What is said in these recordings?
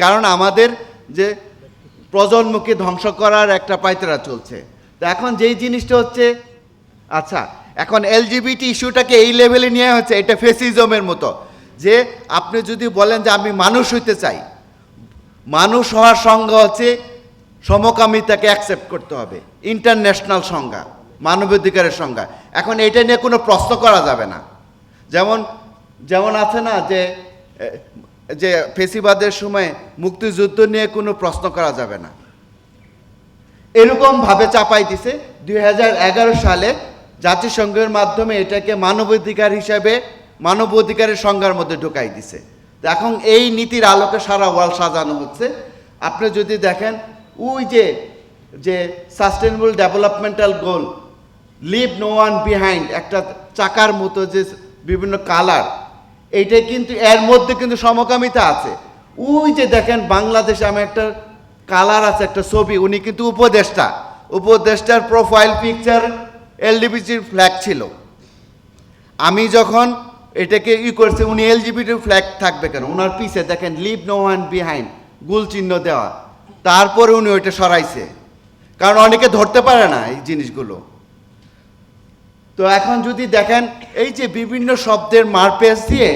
কারণ আমাদের যে প্রজন্মকে ধ্বংস করার একটা পায়তারা চলছে। তো এখন যেই জিনিসটা হচ্ছে আচ্ছা এখন এলজিবিটি ইস্যুটাকে এই লেভেলে নিয়ে হচ্ছে, এটা ফেসিজমের মতো। যে আপনি যদি বলেন যে আমি মানুষ হইতে চাই, মানুষ হওয়ার সংজ্ঞা হচ্ছে সমকামিতাকে অ্যাকসেপ্ট করতে হবে ইন্টারন্যাশনাল সংজ্ঞা, মানবাধিকারের সংজ্ঞা। এখন এটা নিয়ে কোনো প্রশ্ন করা যাবে না। যেমন যেমন আছে না যে যে ফেসিবাদের সময় মুক্তিযুদ্ধ নিয়ে কোনো প্রশ্ন করা যাবে না। এরকম ভাবে চাপাই দিছে। দুই হাজার এগারো সালে জাতিসংঘের মাধ্যমে এটাকে মানবাধিকার হিসাবে, মানবাধিকারের সংজ্ঞার মধ্যে ঢুকাই দিছে। এখন এই নীতির আলোকে সারা ওয়ার্ল্ড সাজানো হচ্ছে। আপনি যদি দেখেন, ওই যে যে sustainable developmental goal, leave no one behind, একটা চাকার মতো যে বিভিন্ন কালার এইটা কিন্তু, এর মধ্যে কিন্তু সমকামিতা আছে। ওই যে দেখেন বাংলাদেশে আমি একটা কালার আছে, একটা ছবি, উনি কিন্তু উপদেষ্টা। উপদেষ্টার প্রোফাইল পিকচার এলডিবিজির ফ্ল্যাগ ছিল। আমি যখন এটাকে ই করছে, উনি এলজিবিটি ফ্ল্যাগ থাকবে কেন? ওনার পিছে দেখেন লিভ নো ওয়ান বিহাইন্ড গুল চিহ্ন দেওয়া। তারপরে উনি ওইটা সরাইছে। কারণ অনেকে ধরতে পারে না এই জিনিসগুলো। তো এখন যদি দেখেন, এই যে বিভিন্ন শব্দের মারপেস দিয়ে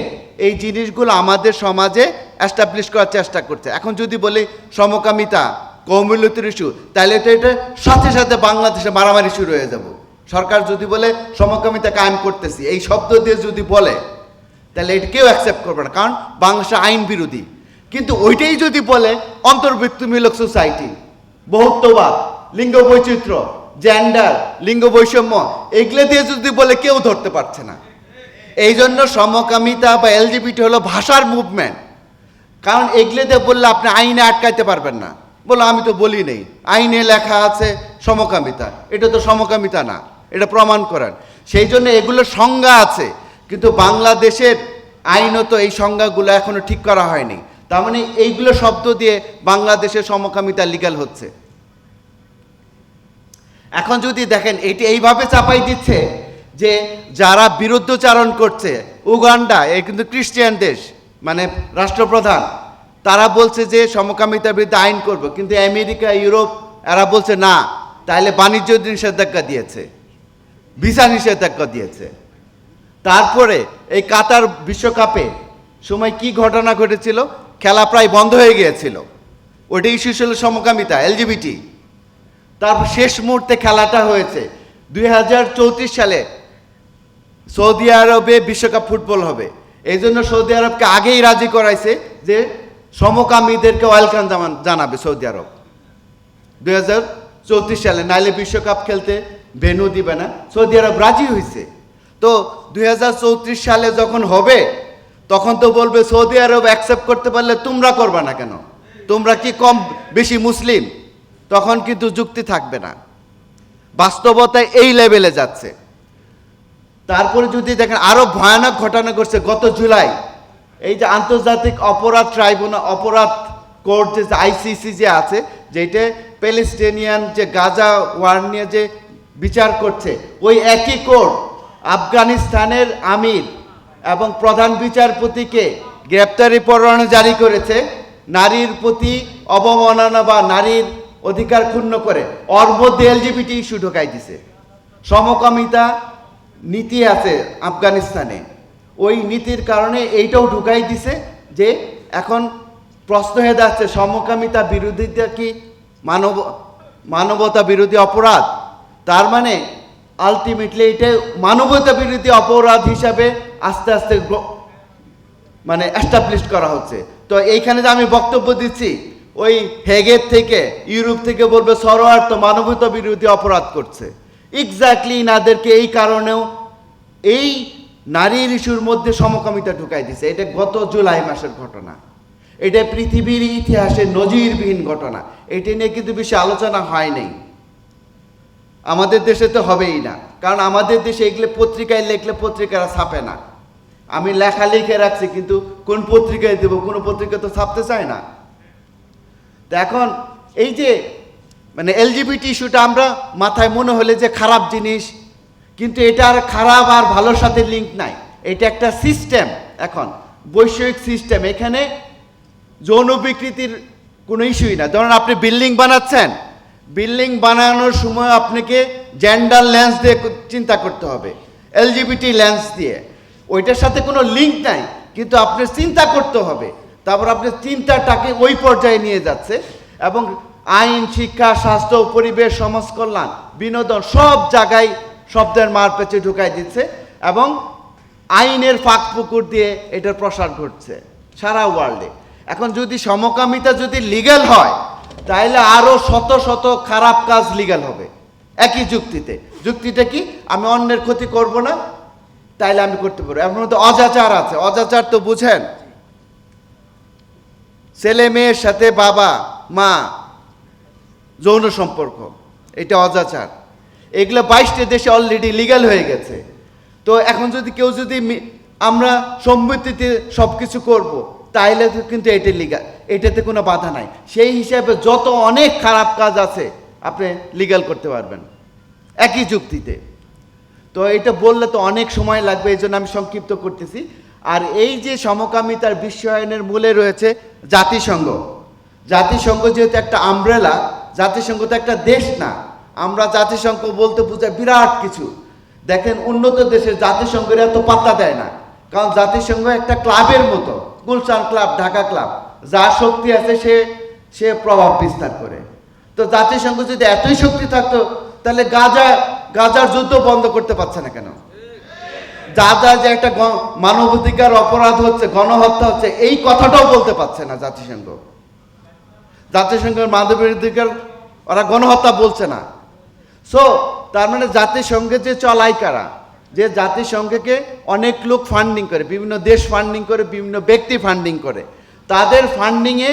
এই জিনিসগুলো আমাদের সমাজে অ্যাস্টাবলিশ করার চেষ্টা করছে। এখন যদি বলি সমকামিতা, কৌমিলতির ইস্যু তাহলে তো এটা সাথে সাথে বাংলাদেশে মারামারি শুরু হয়ে যাব। সরকার যদি বলে, সমকামিতা কায়েম করতেছি, এই শব্দ দিয়ে যদি বলে, তাহলে এটা কেউ অ্যাকসেপ্ট করবে না, কারণ বাংলাদেশে আইন বিরোধী। কিন্তু ওইটাই যদি বলে, অন্তর্ভুক্তিমূলক সোসাইটি বহুত্ববাদ, লিঙ্গ বৈচিত্র্য জেন্ডার লিঙ্গ বৈষম্য, এগুলো দিয়ে যদি বলে কেউ ধরতে পারছে না। এই জন্য সমকামিতা বা এলজিবিটি হলো ভাষার মুভমেন্ট কারণ এগুলোতে বললে আপনি আইনে আটকাইতে পারবেন না। বলো, আমি তো বলি নেই। আইনে লেখা আছে সমকামিতা। এটা তো সমকামিতা না। এটা প্রমাণ করেন। সেই জন্য এগুলো সংজ্ঞা আছে। কিন্তু বাংলাদেশের আইনত এই সংজ্ঞাগুলো এখনও ঠিক করা হয়নি। তার মানে এইগুলো শব্দ দিয়ে বাংলাদেশের সমকামিতা লিগ্যাল হচ্ছে। এখন যদি দেখেন, এটি এইভাবে চাপাই দিচ্ছে যে যারা বিরুদ্ধচারণ করছে, উগান্ডা, এ কিন্তু খ্রিস্টিয়ান দেশ মানে রাষ্ট্রপ্রধান, তারা বলছে যে সমকামিতার বিরুদ্ধে আইন করব, কিন্তু আমেরিকা, ইউরোপ, এরা বলছে না তাহলে বাণিজ্য নিষেধাজ্ঞা দিয়েছে, ভিসা নিষেধাজ্ঞা দিয়েছে। তারপরে এই কাতার বিশ্বকাপে সময় কি ঘটনা ঘটেছিল? খেলা প্রায় বন্ধ হয়ে গিয়েছিল। ওটা ইস্যু ছিল সমকামিতা, এলজিবিটি। তারপর শেষ মুহূর্তে খেলাটা হয়েছে। দুই হাজার চৌত্রিশ সালে সৌদি আরবে বিশ্বকাপ ফুটবল হবে। এই জন্য সৌদি আরবকে আগেই রাজি করাইছে যে সমকামীদেরকে ওয়েলকাম জানাবে সৌদি আরব। দুই হাজার চৌত্রিশ সালে নাইলে বিশ্বকাপ খেলতে ভেনু দিবে না, সৌদি আরব রাজি হয়েছে তো দুই হাজার চৌত্রিশ সালে যখন হবে, তখন তো বলবে সৌদি আরব অ্যাকসেপ্ট করতে পারলে তোমরা করবে না কেন? তোমরা কি কম বেশি মুসলিম? তখন কিন্তু যুক্তি থাকবে না। বাস্তবতায় এই লেভেলে যাচ্ছে। তারপরে যদি দেখেন আরও ভয়ানক ঘটনা ঘটছে গত জুলাই, এই যে আন্তর্জাতিক অপরাধ ট্রাইব্যুনাল, অপরাধ কোর্ট যে আইসিসি যে আছে যেটা প্যালেস্টিনিয়ান যে গাজা ওয়ার নিয়ে যে বিচার করছে, ওই একই কোর্ট আফগানিস্তানের আমির এবং প্রধান বিচারপতিকে গ্রেপ্তারি পরোয়ানা জারি করেছে। নারীর প্রতি অবমাননা বা নারীর অধিকার ক্ষুণ্ণ করে। ওর মধ্যে এলজিবিটি ইস্যু ঢোকাই দিছে। সমকামিতা নীতি আছে আফগানিস্তানে। ওই নীতির কারণে এইটাও ঢুকাই দিছে যে এখন প্রশ্ন হয়ে যাচ্ছে, সমকামিতা বিরোধিতা কি মানব, মানবতা বিরোধী অপরাধ? তার মানে আলটিমেটলি এটা মানবতা বিরোধী অপরাধ হিসাবে আস্তে আস্তে মানে এস্টাবলিশ করা হচ্ছে। তো এইখানে যে আমি বক্তব্য দিচ্ছি ওই হেগের থেকে, ইউরোপ থেকে বলবে, সরোয়ার তো মানবতা বিরোধী অপরাধ করছে। এক্স্যাক্টলি নাদেরকে এই কারণেও এই নারীর ইস্যুর মধ্যে সমকামিতা ঢুকাই দিছে। এটা গত জুলাই মাসের ঘটনা। এটা পৃথিবীর ইতিহাসে নজিরবিহীন ঘটনা। এটা নিয়ে কিন্তু বেশি আলোচনা হয় নাই। আমাদের দেশে তো হবেই না। কারণ আমাদের দেশে এগুলো পত্রিকায় লিখলে পত্রিকারা ছাপে না। আমি লেখা লিখে রাখছি, কিন্তু কোন পত্রিকায় দেবো, কোনো পত্রিকা তো ছাপতে চায় না। তো এখন এই যে মানে এলজিবিটি ইস্যুটা আমরা মাথায় মনে হলে যে খারাপ জিনিস, কিন্তু এটা আর খারাপ আর ভালোর সাথে লিঙ্ক নাই। এটা একটা সিস্টেম এখন, বৈষয়িক সিস্টেম এখানে যৌন বিকৃতির কোনো ইস্যুই না। ধরুন আপনি বিল্ডিং বানাচ্ছেন বিল্ডিং বানানোর সময় আপনাকে জেন্ডার লেন্স দিয়ে চিন্তা করতে হবে এলজিবিটি লেন্স দিয়ে। ওইটার সাথে কোনো লিঙ্ক নাই, কিন্তু আপনার চিন্তা করতে হবে। তারপর আপনার চিন্তাটাকে ওই পর্যায়ে নিয়ে যাচ্ছে এবং আইন, শিক্ষা, স্বাস্থ্য, পরিবেশ সমাজ কল্যাণ বিনোদন সব জায়গায় শব্দের মার পেছে ঢুকাই দিচ্ছে এবং আইনের ফাঁক পুকুর দিয়ে এটার প্রসার ঘটছে সারা ওয়ার্ল্ডে। এখন যদি সমকামিতা যদি লিগ্যাল হয় তাহলে আরও শত শত খারাপ কাজ লিগ্যাল হবে একই যুক্তিতে। যুক্তিটা কি? আমি অন্যের ক্ষতি করব না, তাইলে আমি করতে পারব। মধ্যে অজাচার আছে। অজাচার তো বুঝেন ছেলে মেয়ের সাথে বাবা, মা, যৌন সম্পর্ক, এটা অজাচার। এগুলো বাইশটা দেশে অলরেডি লিগাল হয়ে গেছে। তো এখন যদি কেউ যদি আমরা সম্মতিতে সব কিছু করব, তাইলে কিন্তু এটা লিগাল এটাতে কোনো বাধা নাই। সেই হিসাবে যত অনেক খারাপ কাজ আছে, আপনি লিগ্যাল করতে পারবেন, একই যুক্তিতে। তো এটা বললে তো অনেক সময় লাগবে, এই জন্য আমি সংক্ষিপ্ত করতেছি। আর এই যে সমকামিতার বিশ্বায়নের মূলে রয়েছে জাতিসংঘ। জাতিসংঘ যেহেতু একটা আমব্রেলা জাতিসংঘ তো একটা দেশ না। আমরা জাতিসংঘ বলতে বোঝায় বিরাট কিছু। দেখেন উন্নত দেশের জাতিসংঘের এত পাত্তা দেয় না। কারণ জাতিসংঘ একটা ক্লাবের মতো, গুলশান ক্লাব, ঢাকা ক্লাব। যার শক্তি আছে সে সে প্রভাব বিস্তার করে। তো জাতিসংঘ যদি এতই শক্তি থাকতো, তাহলে গাজা, গাজার যুদ্ধ বন্ধ করতে পারছে না কেন? যা যা যে একটা মানবাধিকার অপরাধ হচ্ছে, গণহত্যা হচ্ছে, এই কথাটাও বলতে পারছে না জাতিসংঘ। জাতিসংঘের মানবাধিকার, ওরা গণহত্যা বলছে না। সো তার মানে জাতিসংঘে যে চলাই কারা, যে জাতিসংঘকে অনেক লোক ফান্ডিং করে, বিভিন্ন দেশ ফান্ডিং করে, বিভিন্ন ব্যক্তি ফান্ডিং করে, তাদের ফান্ডিংয়ে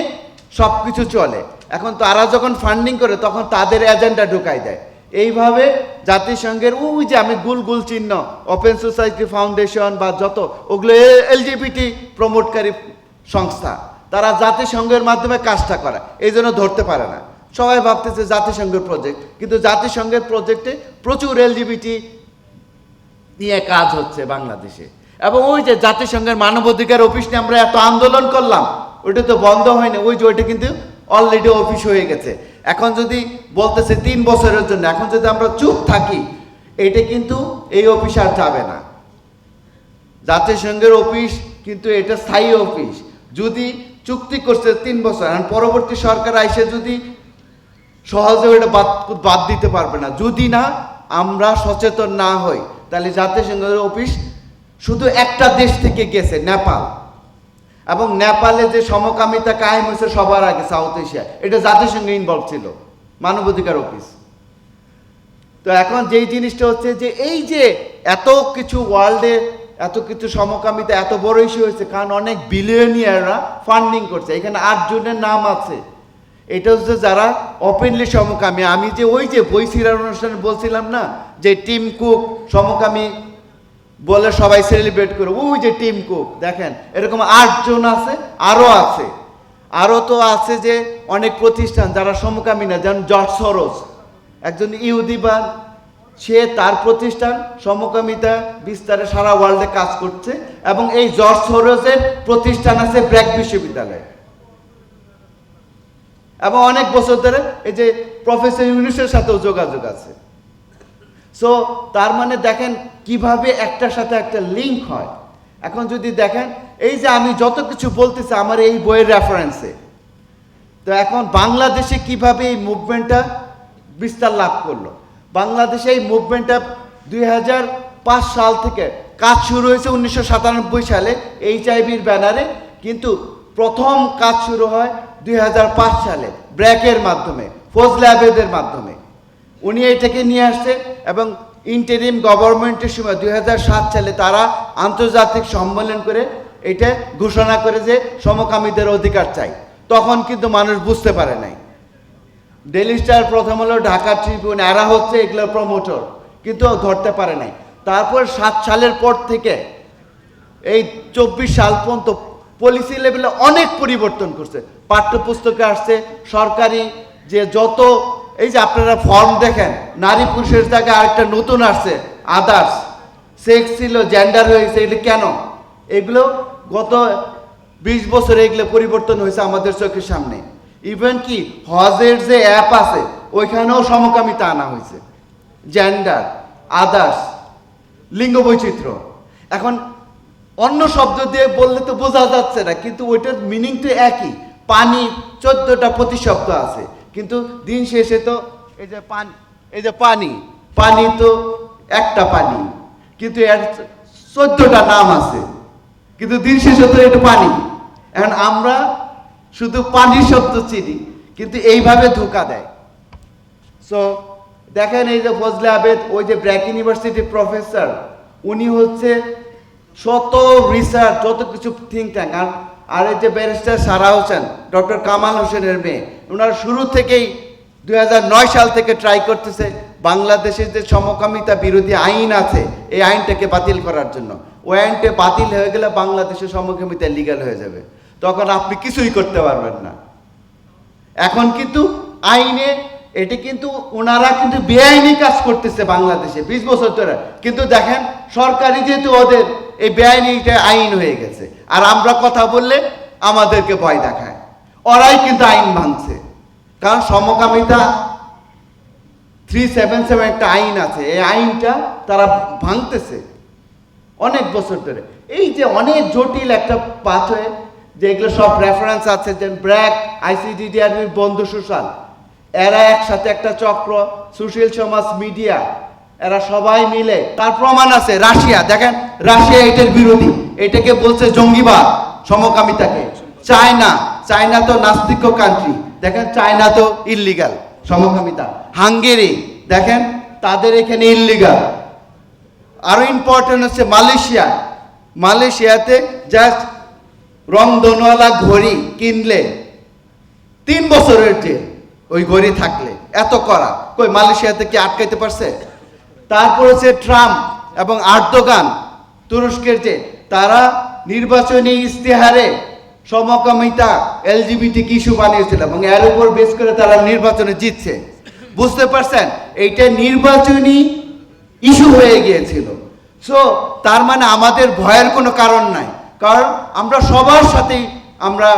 সব কিছু চলে। এখন তারা যখন ফান্ডিং করে, তখন তাদের এজেন্ডা ঢুকাই দেয়। এইভাবে জাতিসংঘের ওই যে আমি গুল গুল চিহ্ন ওপেন সোসাইটি ফাউন্ডেশন বা যত, ওগুলো এলজিবিটি প্রমোটকারী সংস্থা, তারা জাতিসংঘের মাধ্যমে কাজটা করে, এই জন্য ধরতে পারে না। সবাই ভাবতেছে জাতিসংঘের প্রজেক্ট কিন্তু জাতিসংঘের প্রজেক্টে প্রচুর এলজিবিটি নিয়ে কাজ হচ্ছে বাংলাদেশে। এবং ওই যে জাতিসংঘের মানবাধিকার অফিস নিয়ে আমরা এত আন্দোলন করলাম, ওইটা তো বন্ধ হয়নি, ওই যে ওইটা কিন্তু অলরেডি অফিস হয়ে গেছে। এখন যদি বলতেছে তিন বছরের জন্য, এখন যদি আমরা চুপ থাকি, এটা কিন্তু এই অফিস আর যাবে না। জাতিসংঘের অফিস কিন্তু এটা স্থায়ী অফিস। যদি চুক্তি করছে তিন বছর আর পরবর্তী সরকার আইসে যদি সহজে ওটা বাদ বাদ দিতে পারবে না। যদি না, আমরা সচেতন না হই, তাহলে জাতিসংঘের অফিস শুধু একটা দেশ থেকে গেছে, নেপাল। এবং নেপালে যে সমকামিতা কায়েম হয়েছে সবার আগে সাউথ এশিয়া, এটা জাতিসংঘে ইনভলভ ছিল, মানবাধিকার অফিস তো এখন যেই জিনিসটা হচ্ছে যে এই যে এত কিছু ওয়ার্ল্ডে এত কিছু সমকামিতা এত বড় ইস্যু হয়েছে, কারণ অনেক বিলিয়নিয়াররা ফান্ডিং করছে। এখানে আটজনের নাম আছে। এটা হচ্ছে যারা ওপেনলি সমকামী। আমি যে ওই যে বই সিরার অনুষ্ঠানে বলছিলাম না, যে টিম কুক সমকামী বলে সবাই সেলিব্রেট করে, ওই যে টিম কুক। দেখেন, এরকম আটজন আছে আরও আছে। আরও তো আছে যে অনেক প্রতিষ্ঠান যারা সমকামী না, যেমন জর্জ সরোজ। একজন ইহুদিবান সে তার প্রতিষ্ঠান সমকামিতা বিস্তারে সারা ওয়ার্ল্ডে কাজ করছে এবং এই জর্জ সরোজের প্রতিষ্ঠান আছে ব্র্যাক বিশ্ববিদ্যালয়। এবং অনেক বছর ধরে এই যে প্রফেসর ইউনিসের সাথেও যোগাযোগ আছে। সো তার মানে দেখেন কীভাবে একটার সাথে একটা লিঙ্ক হয়? এখন যদি দেখেন, এই যে আমি যত কিছু বলতেছি, আমার এই বইয়ের রেফারেন্সে তো এখন বাংলাদেশে কীভাবে এই মুভমেন্টটা বিস্তার লাভ করল? বাংলাদেশে এই মুভমেন্টটা দুই সাল থেকে কাজ শুরু হয়েছে উনিশশো সাতানব্বই সালে এইচআইভির ব্যানারে। কিন্তু প্রথম কাজ শুরু হয় দুই হাজার পাঁচ সালে ব্র্যাকের মাধ্যমে, ফজলে আবেদের মাধ্যমে। উনি এটাকে নিয়ে আসছে এবং ইন্টারিম গভর্নমেন্টের সময় দু হাজার সাত সালে তারা আন্তর্জাতিক সম্মেলন করে এটা ঘোষণা করে যে সমকামীদের অধিকার চাই। তখন কিন্তু মানুষ বুঝতে পারে নাই। ডেলি স্টার প্রথম হলো ঢাকা ট্রিবিউন এরা হচ্ছে এগুলোর প্রমোটর কিন্তু ধরতে পারে নাই। তারপর সাত সালের পর থেকে এই চব্বিশ সাল পর্যন্ত পলিসি লেভেলে অনেক পরিবর্তন করছে। পাঠ্যপুস্তকে আসছে, সরকারি যে যত এই যে আপনারা ফর্ম দেখেন, নারী পুরুষের জায়গায় আরেকটা নতুন আসছে আদার্স সেক্স ছিল জেন্ডার হয়েছে এগুলো কেন? এগুলো গত বিশ বছরে এগুলো পরিবর্তন হয়েছে আমাদের চোখের সামনে। ইভেন কি, হজের যে অ্যাপ আছে, ওইখানেও সমকামিতা আনা হয়েছে। জেন্ডার আদার্স লিঙ্গ বৈচিত্র্য। এখন অন্য শব্দ দিয়ে বললে তো বোঝা যাচ্ছে না, কিন্তু ওইটার মিনিং তো একই। পানি চোদ্দটা প্রতিশব্দ আছে। কিন্তু দিন শেষে তো এই যে পানি, এই যে পানি পানি তো একটা পানি, কিন্তু এর চোদ্দটা নাম আছে। কিন্তু দিন শেষে তো এটা পানি। এখন আমরা শুধু পানি শব্দ চিনি, কিন্তু এইভাবে ধোকা দেয়। সো দেখেন এই যে ফজলে আবেদ, ওই যে ব্র্যাক ইউনিভার্সিটির প্রফেসর, উনি হচ্ছে শত রিসার্চ যত কিছু থিঙ্ক ট্যাঙ্ক আর আর এই যে ব্যারিস্টার সারা হোসেন, ডক্টর কামাল হোসেনের মেয়ে ওনারা শুরু থেকেই দু হাজার নয় সাল থেকে ট্রাই করতেছে, বাংলাদেশের যে সমকামিতা বিরোধী আইন আছে, এই আইনটাকে বাতিল করার জন্য। ওই আইনটা বাতিল হয়ে গেলে বাংলাদেশের সমকামিতা লিগ্যাল হয়ে যাবে। তখন আপনি কিছুই করতে পারবেন না। এখন কিন্তু আইনে, এটি কিন্তু ওনারা কিন্তু বেআইনি কাজ করতেছে বাংলাদেশে, বিশ বছর ধরে। কিন্তু দেখেন, সরকারি যেহেতু ওদের এই বেআইনিটা আইন হয়ে গেছে। আর আমরা কথা বললে আমাদেরকে ভয় দেখায়। ওরাই কিন্তু আইন ভাঙছে। কারণ সমকামিতা থ্রি সেভেন সেভেন একটা আইন আছে। এই আইনটা তারা ভাঙতেছে অনেক বছর ধরে। এই যে অনেক জটিল একটা পাথওয়ে যেগুলো সব রেফারেন্স আছে যে ব্র্যাক আইসিডিডিআর বন্ধু সুশাল। এরা একসাথে একটা চক্র, সুশীল সমাজ মিডিয়া। এরা সবাই মিলে, তার প্রমাণ আছে, রাশিয়া, দেখেন, রাশিয়া এটার বিরোধী, এটাকে বলছে জঙ্গিবাদ, সমকামিতাকে। চায়না চায়না তো নাস্তিক কান্ট্রি দেখেন, চায়না তো ইললিগাল সমকামিতা। হাঙ্গেরি, দেখেন, তাদের এখানে ইললিগাল আরও ইম্পর্টেন্ট হচ্ছে মালয়েশিয়া। মালয়েশিয়াতে জাস্ট রংধনওয়ালা ঘড়ি কিনলে তিন বছরের জেল ওই ঘড়ি থাকলে, এত করা। কই, মালয়েশিয়াতে কি আটকাইতে পারছে? তারপর হচ্ছে ট্রাম্প এবং আর্দোগান, তুরস্কের যে তারা নির্বাচনী ইস্তেহারে সমকামিতা এলজিবিটি ইস্যু বানিয়েছিল এবং এর উপর বেশ করে তারা নির্বাচনে জিতছে। বুঝতে পারছেন? এইটা নির্বাচনী ইস্যু হয়ে গিয়েছিল। সো তার মানে আমাদের ভয়ের কোনো কারণ নাই। কারণ আমরা সবার সাথেই আমরা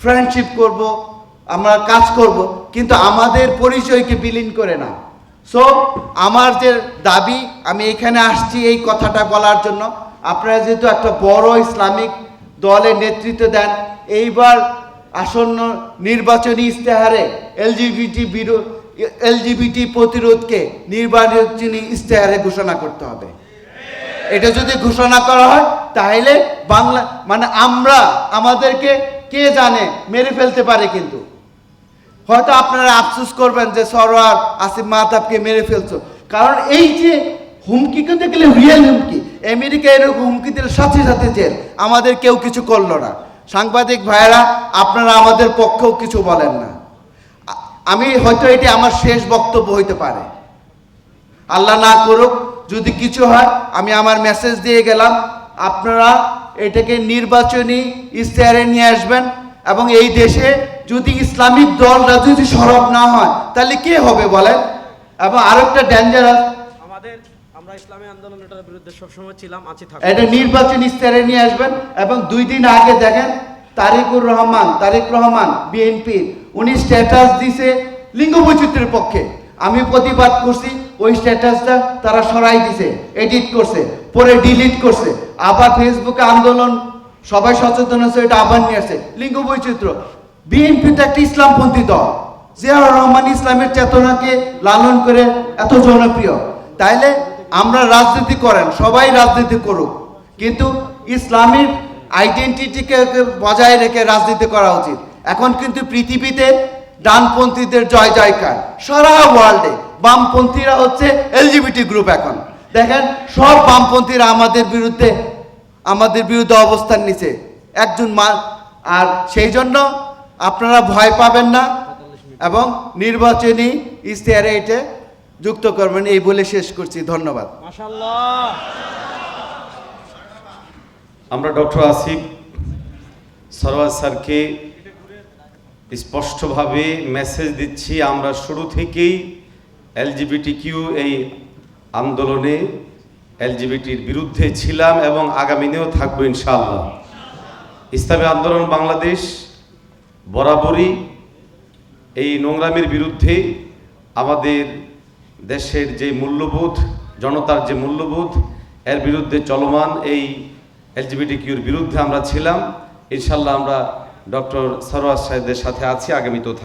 ফ্রেন্ডশিপ করব, আমরা কাজ করব, কিন্তু আমাদের পরিচয়কে বিলীন করে না। সো আমার যে দাবি, আমি এখানে আসছি এই কথাটা বলার জন্য। আপনারা যেহেতু একটা বড় ইসলামিক দলের নেতৃত্ব দেন, এইবার আসন্ন নির্বাচনী ইস্তেহারে এলজিবিটি বিরোধ এলজিবিটি প্রতিরোধকে নির্বাচনী ইস্তেহারে ঘোষণা করতে হবে। এটা যদি ঘোষণা করা হয়, তাহলে বাংলা মানে আমরা, আমাদেরকে কে জানে মেরে ফেলতে পারে কিন্তু। হয়তো আপনারা আফসোস করবেন যে সরোয়ার আসিফ মাহতাবকে মেরে ফেলছো। কারণ এই যে হুমকি কিন্তু গেলে রিয়েল হুমকি, আমেরিকা এরকম হুমকি দিলে সাথে সাথে জেল। আমাদের কেউ কিছু করল না। সাংবাদিক ভাইয়েরা, আপনারা আমাদের পক্ষেও কিছু বলেন না। আমি হয়তো এটি আমার শেষ বক্তব্য হইতে পারে। আল্লাহ না করুক, যদি কিছু হয়, আমি আমার মেসেজ দিয়ে গেলাম। আপনারা এটাকে নির্বাচনী ইশতেহারে নিয়ে আসবেন এবং এই দেশে যদি ইসলামিক দলরা যদি সরব না হয় তাহলে কে হবে বলেন? এবং আরেকটা ডেঞ্জারাস আমাদের আমরা ইসলামী আন্দোলনটার বিরুদ্ধে সবসময় ছিলাম আছি থাকব। এটা নির্বাচন ইস্তারে নিয়ে আসবেন এবং দুই দিন আগে দেখেন তারিকুর রহমান তারিক রহমান বিএনপি উনি স্ট্যাটাস দিছে লিঙ্গ বৈচিত্র্যের পক্ষে। আমি প্রতিবাদ করছি ওই স্ট্যাটাসটা তারা সরাই দিছে এডিট করছে পরে ডিলিট করছে। আবার ফেসবুকে আন্দোলন সবাই সচেতন হচ্ছে এটা আবার নিয়ে আসছে। লিঙ্গ বৈচিত্র্য বিএনপি তো একটা ইসলামপন্থী দল। জিয়াউর রহমান ইসলামের চেতনাকে লালন করে এত জনপ্রিয়। তাইলে আমরা রাজনীতি করেন, সবাই রাজনীতি করুক। কিন্তু ইসলামের আইডেন্টিটিকে বজায় রেখে রাজনীতি করা উচিত। এখন কিন্তু পৃথিবীতে ডানপন্থীদের জয় জয়কার। সারা ওয়ার্ল্ডে বামপন্থীরা হচ্ছে এলজিবিটি গ্রুপ এখন। দেখেন, সব বামপন্থীরা আমাদের বিরুদ্ধে আমাদের বিরুদ্ধে অবস্থান নিছে। একজন মা আর সেই জন্য আপনারা ভয় পাবেন না এবং নির্বাচনী ইশতেহারে এটা যুক্ত করবেন। এই বলে শেষ করছি। ধন্যবাদ। আমরা ডক্টর আসিফ সরওয়ার স্যারকে স্পষ্টভাবে মেসেজ দিচ্ছি। আমরা শুরু থেকেই এলজিবিটি কিউ এই আন্দোলনে এলজিবিটির বিরুদ্ধে ছিলাম এবং আগামী দিনেও থাকব ইনশাআল্লাহ। ইসলামী আন্দোলন বাংলাদেশ বরাবরই এই নোংরামির বিরুদ্ধে আমাদের দেশের যে মূল্যবোধ, জনতার যে মূল্যবোধ, এর বিরুদ্ধে চলমান এই এলজিবিটি কিউর বিরুদ্ধে আমরা ছিলাম। ইনশাল্লাহ আমরা ডক্টর সরোয়ার সাহেবদের সাথে আছি, আগামীতেও থাকব।